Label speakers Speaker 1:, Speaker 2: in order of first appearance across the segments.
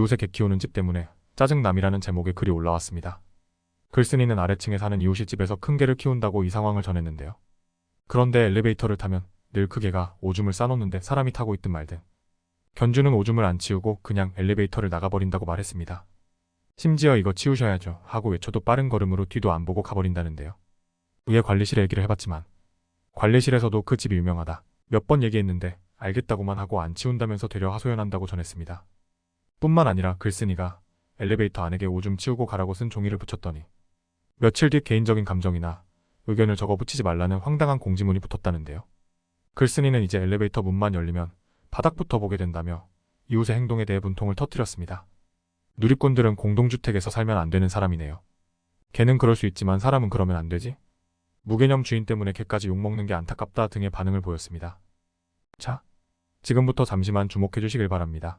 Speaker 1: 이웃에 개 키우는 집 때문에 짜증남이라는 제목의 글이 올라왔습니다. 글쓴이는 아래층에 사는 이웃이 집에서 큰 개를 키운다고 이 상황을 전했는데요. 그런데 엘리베이터를 타면 늘 그 개가 오줌을 싸놓는데 사람이 타고 있든 말든 견주는 오줌을 안 치우고 그냥 엘리베이터를 나가버린다고 말했습니다. 심지어 이거 치우셔야죠 하고 외쳐도 빠른 걸음으로 뒤도 안 보고 가버린다는데요. 위에 관리실에 얘기를 해봤지만 관리실에서도 그 집이 유명하다. 몇 번 얘기했는데 알겠다고만 하고 안 치운다면서 되려 하소연한다고 전했습니다. 뿐만 아니라 글쓴이가 엘리베이터 안에게 오줌 치우고 가라고 쓴 종이를 붙였더니 며칠 뒤 개인적인 감정이나 의견을 적어 붙이지 말라는 황당한 공지문이 붙었다는데요. 글쓴이는 이제 엘리베이터 문만 열리면 바닥부터 보게 된다며 이웃의 행동에 대해 분통을 터뜨렸습니다. 누리꾼들은 공동주택에서 살면 안 되는 사람이네요. 개는 그럴 수 있지만 사람은 그러면 안 되지? 무개념 주인 때문에 개까지 욕먹는 게 안타깝다 등의 반응을 보였습니다. 자, 지금부터 잠시만 주목해 주시길 바랍니다.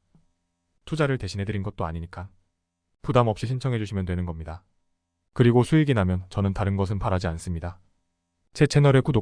Speaker 1: 투자를 대신해드린 것도 아니니까 부담 없이 신청해주시면 되는 겁니다. 그리고 수익이 나면 저는 다른 것은 바라지 않습니다. 제 채널의 구독